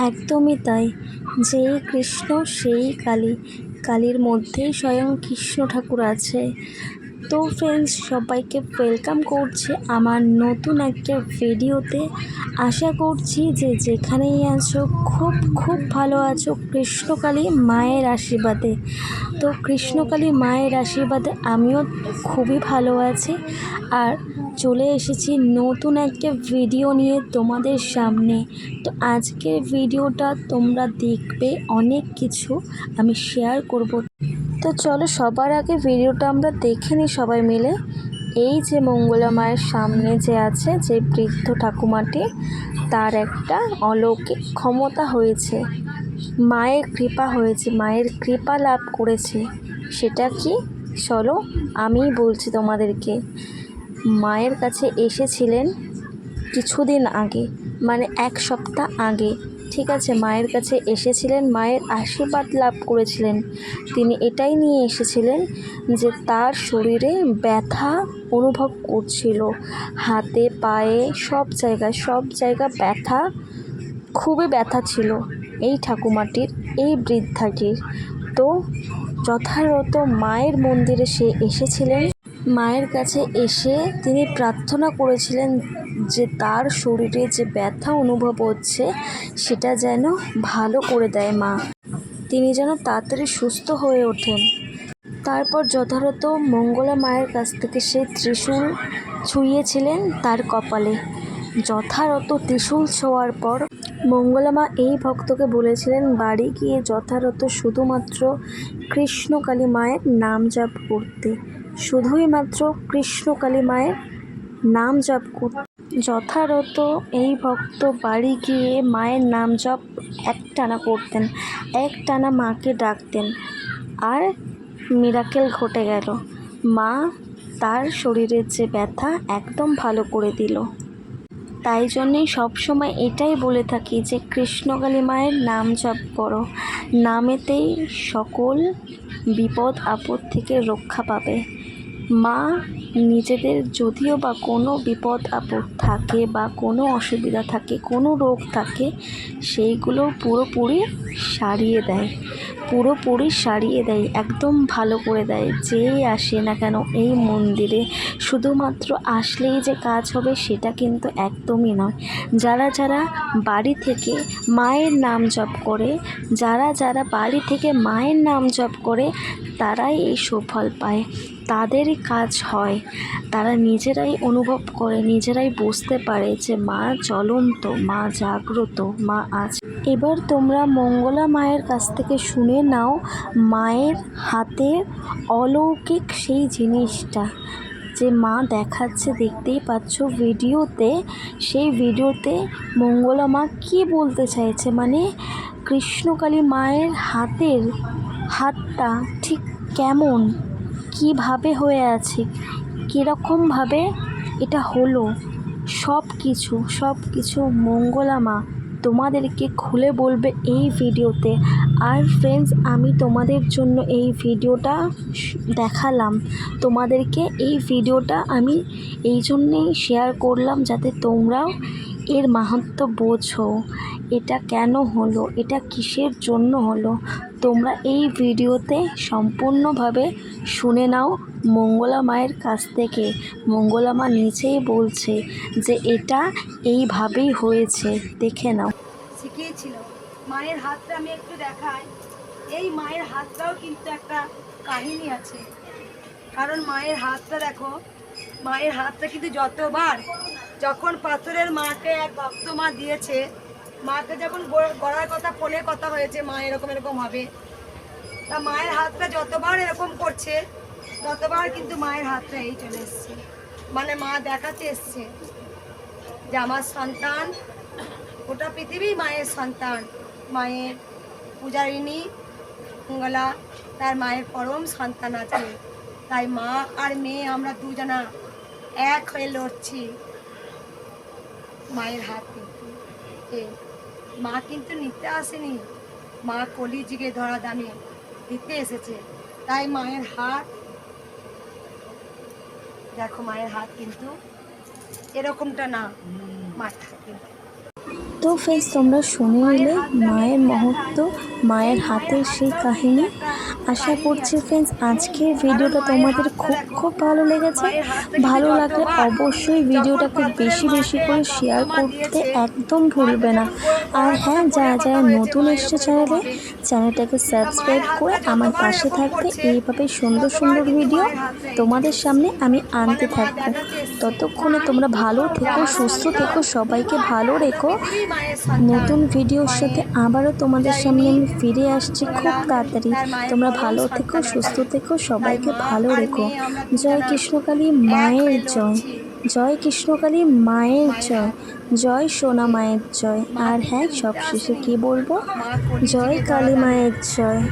একদমই তাই। যেই কৃষ্ণ সেই কালী। কালীর মধ্যেই স্বয়ং কৃষ্ণ ঠাকুর আছে। তো ফ্রেন্ডস সবাইকে ওয়েলকাম করছি আমার নতুন একটা ভিডিওতে আশা করছি যে যেখানেই আছো, খুব খুব ভালো আছো কৃষ্ণকালী মায়ের আশীর্বাদে। তো কৃষ্ণকালী মায়ের আশীর্বাদে আমিও খুবই ভালো আছি। আর চলে এসেছি নতুন একটা ভিডিও নিয়ে তোমাদের সামনে। তো আজকের ভিডিওটা তোমরা দেখবে, অনেক কিছু আমি শেয়ার করব। তো চলো সবার আগে ভিডিওটা আমরা দেখে নিই সবাই মিলে। এই যে মঙ্গলা মায়ের সামনে যে আছে, যে বৃদ্ধ ঠাকুমাটি, তার একটা অলৌকিক ক্ষমতা হয়েছে। মায়ের কৃপা হয়েছে, মায়ের কৃপা লাভ করেছে। সেটা কি? চলো আমি বলছি তোমাদেরকে। মায়ের কাছে এসেছিলেন কিছুদিন আগে মানে এক সপ্তাহ আগে। ঠিক আছে, মায়ের কাছে এসেছিলেন, মায়ের আশীর্বাদ লাভ করেছিলেন। তিনি এটাই নিয়ে এসেছিলেন যে তার শরীরে ব্যথা অনুভব করছিল। হাতে, পায়ে, সব জায়গায়, সব জায়গা ব্যথা, খুবই ব্যথা ছিল। এই ঠাকুমাটির, এই বৃদ্ধাটির। তো যথাযথ মায়ের মন্দিরে সে এসেছিলেন। মায়ের কাছে এসে তিনি প্রার্থনা করেছিলেন যে তার শরীরে যে ব্যথা অনুভব হচ্ছে, সেটা যেন ভালো করে দেয় মা। তিনি যেন তাড়াতাড়ি সুস্থ হয়ে ওঠেন। তারপর যথারত মঙ্গলা মায়ের কাছ থেকে সে ত্রিশূল ছুঁয়েছিলেন তার কপালে। যথারত ত্রিশূল ছোঁয়ার পর মঙ্গলা মা এই ভক্তকে বলেছিলেন, বাড়ি গিয়ে যথারত শুধুমাত্র কৃষ্ণকালী মায়ের নাম জাপ করতে। শুধুই মাত্র কৃষ্ণকালী মায়ের নাম জাপ করতে। যথারত এই ভক্ত বাড়ি গিয়ে মায়ের নাম জপ একটানা করতেন, একটানা মাকে ডাকতেন। আর মিরাকেল ঘটে গেল। মা তার শরীরের যে ব্যথা একদম ভালো করে দিল। তাই জন্যেই সবসময় এটাই বলে থাকি যে, কৃষ্ণকালী মায়ের নাম জপ করো। নামেতেই সকল বিপদ আপদ থেকে রক্ষা পাবে। মা নিজেদের যদিও বা কোনো বিপদ আপদ থাকে বা কোনো অসুবিধা থাকে, কোনো রোগ থাকে, সেইগুলো পুরোপুরি সারিয়ে দেয়। পুরোপুরি সারিয়ে দেয়, একদম ভালো করে দেয়। যেই আসে না কেন এই মন্দিরে শুধুমাত্র আসলেই যে কাজ হবে সেটা কিন্তু একদমই নয়। যারা যারা বাড়ি থেকে মায়ের নাম জপ করে, যারা যারা বাড়ি থেকে মায়ের নাম জপ করে, তারাই এই সুফল পায়। তাদেরই কাজ হয়। তারা নিজেরাই অনুভব করে, নিজেরাই বুঝতে পারে যে মা চলন্ত মা জাগ্রত, মা আছে। এবার তোমরা মঙ্গলা মায়ের কাছ থেকে শুনে নাও, মায়ের হাতে অলৌকিক সেই জিনিসটা। যে মা দেখাচ্ছে, দেখতেই পাচ্ছ ভিডিওতে। সেই ভিডিওতে মঙ্গলা মা কী বলতে চাইছে? মানে কৃষ্ণকালী মায়ের হাতের হাতটা ঠিক কেমন? কীভাবে হয়ে আছে? কীরকমভাবে এটা হলো? সব কিছু সব কিছু মঙ্গলা মা তোমাদেরকে খুলে বলবে এই ভিডিওতে। আর ফ্রেন্ডস আমি তোমাদের জন্য এই ভিডিওটা দেখালাম। তোমাদেরকে এই ভিডিওটা আমি এই জন্যেই শেয়ার করলাম যাতে তোমরাও এর মাহাত্ম বোঝো। এটা কেন হলো? এটা কিসের জন্য হলো? তোমরা এই ভিডিওতে সম্পূর্ণভাবে শুনে নাও মঙ্গলা মায়ের কাছ থেকে। মঙ্গলা মা নিচেই বলছে যে এটা এইভাবেই হয়েছে। দেখে নাও। শিখিয়েছিল। মায়ের হাতটা আমি একটু দেখাই। এই মায়ের হাতটাও কিন্তু একটা কাহিনী আছে। কারণ মায়ের হাতটা দেখো, মায়ের হাতটা কিন্তু যতবার যখন পাথরের মাকে এক ভক্ত মা দিয়েছে, মাকে যখন গড়ার কথা ফোনে কথা হয়েছে, মা এরকম এরকম হবে। তা মায়ের হাতটা যতবার এরকম করছে, ততবার কিন্তু মায়ের হাতটা এই চলে এসছে। মানে মা দেখাতে এসছে যে আমার সন্তান, গোটা পৃথিবী মায়ের সন্তান। মায়ের পূজারিণী, মঙ্গলা, তার মায়ের পরম সন্তান আছে। তাই মা আর মেয়ে আমরা দুজনা এক হয়ে লড়ছি মায়ের হাত কিন্তু। মা কিন্তু নিতে আসেনি। মা কলিযুগে ধরা দামে দিতে এসেছে। তাই মায়ের হাত, দেখো মায়ের হাত কিন্তু এরকমটা না মার থাকে তো ফ্রেন্ডস তোমরা শুনে নিলে মায়ের মহত্ব মায়ের হাতের সেই কাহিনী। আশা করছি ফ্রেন্ডস আজকের ভিডিওটা তোমাদের খুব খুব ভালো লেগেছে। ভালো লাগলে অবশ্যই ভিডিওটাকে বেশি বেশি করে শেয়ার করতে একদম ভুলবে না। আর হ্যাঁ যারা যারা নতুন এসছে চ্যানেলে চ্যানেলটাকে সাবস্ক্রাইব করে আমার পাশে থাকবে এইভাবে সুন্দর সুন্দর ভিডিও তোমাদের সামনে আমি আনতে থাকব। ততক্ষণে তোমরা ভালো থেকো, সুস্থ থেকো, সবাইকে ভালো রেখো। নতুন ভিডিওর সাথে আবারও তোমাদের সামনে আমি ফিরে আসছি খুব তাড়াতাড়ি। তোমরা ভালো থেকো, সুস্থ থেকো, সবাইকে ভালো রেখো। জয় কৃষ্ণকালী, মায়ের জয়। জয় কৃষ্ণকালী, মায়ের জয়। জয় সোনা মায়ের জয়। আর হ্যাঁ সব শেষে কী বলব? জয় কালী মায়ের জয়।